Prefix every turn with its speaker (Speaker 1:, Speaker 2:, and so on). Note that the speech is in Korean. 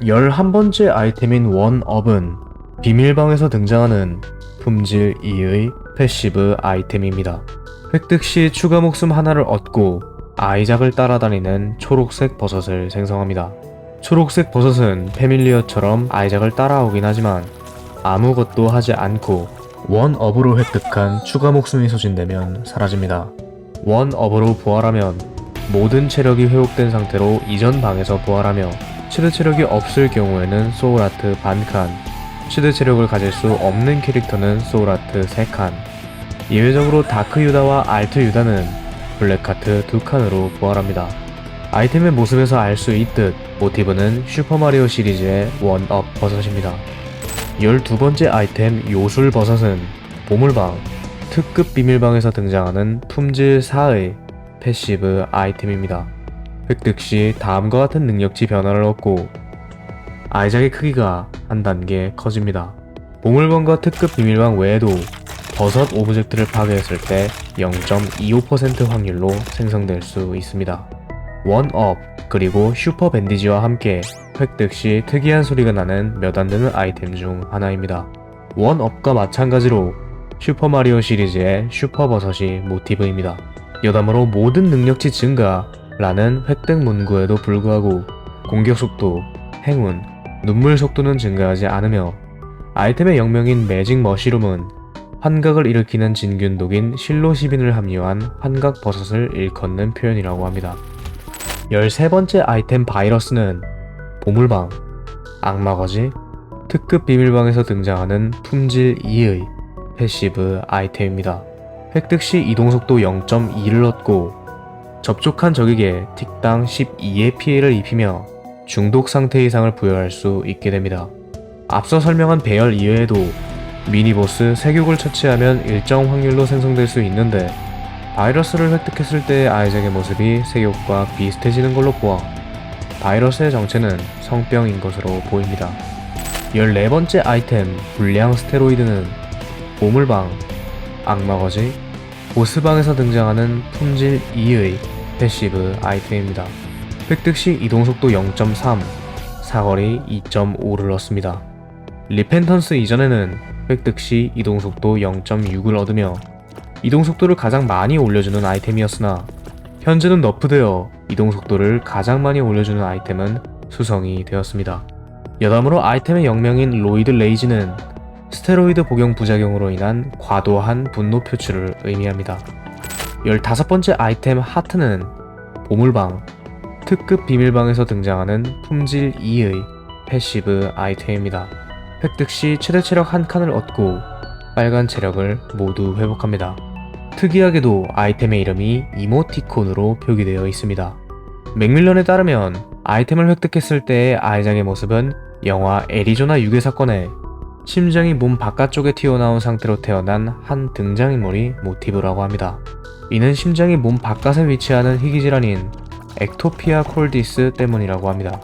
Speaker 1: 11번째 아이템인 원업은 비밀방에서 등장하는 품질 2의 패시브 아이템입니다. 획득 시 추가 목숨 하나를 얻고 아이작을 따라다니는 초록색 버섯을 생성합니다. 초록색 버섯은 패밀리어처럼 아이작을 따라오긴 하지만 아무것도 하지 않고 원업으로 획득한 추가 목숨이 소진되면 사라집니다. 원업으로 부활하면 모든 체력이 회복된 상태로 이전 방에서 부활하며 최대 체력이 없을 경우에는 소울아트 반칸, 최대 체력을 가질 수 없는 캐릭터는 소울아트 3칸, 예외적으로 다크 유다와 알트 유다는 블랙하트 2칸으로 부활합니다. 아이템의 모습에서 알 수 있듯 모티브는 슈퍼마리오 시리즈의 원업 버섯입니다. 12번째 아이템 요술 버섯은 보물방, 특급 비밀방에서 등장하는 품질 4의 패시브 아이템입니다. 획득 시 다음과 같은 능력치 변화를 얻고 아이작의 크기가 한 단계 커집니다. 보물방과 특급 비밀방 외에도 버섯 오브젝트를 파괴했을 때 0.25% 확률로 생성될 수 있습니다. 원업 그리고 슈퍼 밴디지와 함께 획득 시 특이한 소리가 나는 몇 안 되는 아이템 중 하나입니다. 원업과 마찬가지로 슈퍼마리오 시리즈의 슈퍼버섯이 모티브입니다. 여담으로 모든 능력치 증가 라는 획득 문구에도 불구하고 공격 속도, 행운, 눈물 속도는 증가하지 않으며 아이템의 영명인 매직 머시룸은 환각을 일으키는 진균독인 실로시빈을 함유한 환각 버섯을 일컫는 표현이라고 합니다. 13번째 아이템 바이러스는 보물방, 악마거지, 특급 비밀방에서 등장하는 품질 2의 패시브 아이템입니다. 획득 시 이동속도 0.2를 얻고 접촉한 적에게 틱당 12의 피해를 입히며 중독 상태 이상을 부여할 수 있게 됩니다. 앞서 설명한 배열 이외에도 미니보스 세격을 처치하면 일정 확률로 생성될 수 있는데 바이러스를 획득했을 때의 아이작의 모습이 세격과 비슷해지는 걸로 보아 바이러스의 정체는 성병인 것으로 보입니다. 14번째 아이템 불량 스테로이드는 보물방, 악마거지, 보스방에서 등장하는 품질 2의 패시브 아이템입니다. 획득 시 이동속도 0.3, 사거리 2.5를 얻습니다. 리펜턴스 이전에는 획득 시 이동속도 0.6을 얻으며 이동속도를 가장 많이 올려주는 아이템이었으나 현재는 너프되어 이동속도를 가장 많이 올려주는 아이템은 수성이 되었습니다. 여담으로 아이템의 영명인 로이드 레이지는 스테로이드 복용 부작용으로 인한 과도한 분노 표출을 의미합니다. 15번째 아이템 하트는 보물방, 특급 비밀방에서 등장하는 품질 2의 패시브 아이템입니다. 획득 시 최대 체력 한 칸을 얻고 빨간 체력을 모두 회복합니다. 특이하게도 아이템의 이름이 이모티콘으로 표기되어 있습니다. 맥밀런에 따르면 아이템을 획득했을 때의 아이작의 모습은 영화 애리조나 유괴 사건에 심장이 몸 바깥쪽에 튀어나온 상태로 태어난 한 등장인물이 모티브라고 합니다. 이는 심장이 몸 바깥에 위치하는 희귀 질환인 엑토피아 콜디스 때문이라고 합니다.